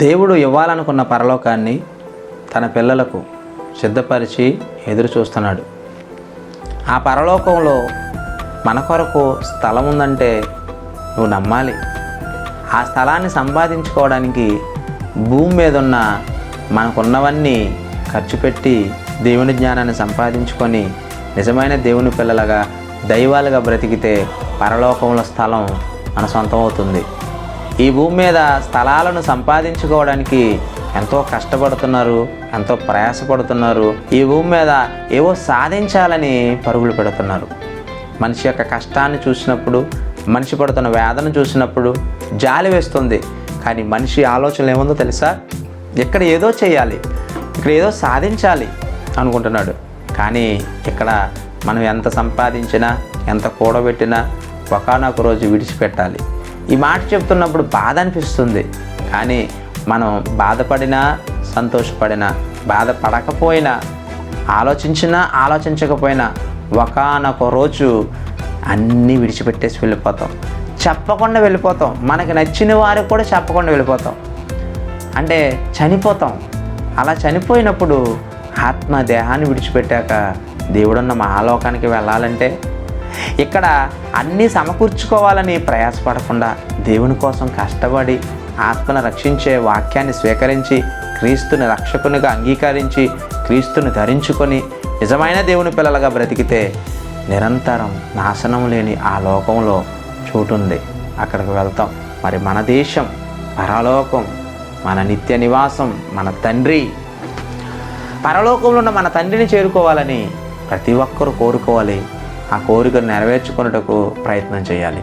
దేవుడు ఇవ్వాలనుకున్న పరలోకాన్ని తన పిల్లలకు సిద్ధపరిచి ఎదురు చూస్తున్నాడు. ఆ పరలోకంలో మన కొరకు స్థలం ఉందంటే నువ్వు నమ్మాలి. ఆ స్థలాన్ని సంపాదించుకోవడానికి భూమి మీద ఉన్న మనకున్నవన్నీ ఖర్చు పెట్టి దేవుని జ్ఞానాన్ని సంపాదించుకొని నిజమైన దేవుని పిల్లలుగా దైవాలుగా బ్రతికితే పరలోకంలో స్థలం మన సొంతం అవుతుంది. ఈ భూమి మీద స్థలాలను సంపాదించుకోవడానికి ఎంతో కష్టపడుతున్నారు ఎంతో ప్రయాసపడుతున్నారు. ఈ భూమి మీద ఏవో సాధించాలని పరుగులు పెడుతున్నారు. మనిషి యొక్క కష్టాన్ని చూసినప్పుడు మనిషి పడుతున్న వేదన చూసినప్పుడు జాలి వేస్తుంది. కానీ మనిషి ఆలోచన ఏముందో తెలుసా? ఇక్కడ ఏదో చేయాలి ఇక్కడ ఏదో సాధించాలి అనుకుంటున్నాడు. కానీ ఇక్కడ మనం ఎంత సంపాదించినా ఎంత కూడబెట్టినా ఒకనొక రోజు విడిచిపెట్టాలి. ఈ మాట చెప్తున్నప్పుడు బాధ అనిపిస్తుంది. కానీ మనం బాధపడినా సంతోషపడినా బాధపడకపోయినా ఆలోచించినా ఆలోచించకపోయినా ఒకనొక రోజు అన్నీ విడిచిపెట్టేసి వెళ్ళిపోతాం. చెప్పకుండా వెళ్ళిపోతాం. మనకి నచ్చిన వారికి కూడా చెప్పకుండా వెళ్ళిపోతాం. అంటే చనిపోతాం. అలా చనిపోయినప్పుడు ఆత్మ దేహాన్ని విడిచిపెట్టాక దేవుడున్న మహాలోకానికి వెళ్ళాలంటే ఇక్కడ అన్నీ సమకూర్చుకోవాలని ప్రయాసపడకుండా దేవుని కోసం కష్టపడి ఆత్మను రక్షించే వాక్యాన్ని స్వీకరించి క్రీస్తుని రక్షకునిగా అంగీకరించి క్రీస్తుని ధరించుకొని నిజమైన దేవుని పిల్లలుగా బ్రతికితే నిరంతరం నాశనం లేని ఆ లోకంలో చోటుంది అక్కడికి వెళ్తాం. మరి మన దేశం పరలోకం మన నిత్య నివాసం మన తండ్రి పరలోకంలో ఉన్న మన తండ్రిని చేరుకోవాలని ప్రతి ఒక్కరూ కోరుకోవాలి. ఆ కోరికను నెరవేర్చుకున్నటకు ప్రయత్నం చేయాలి.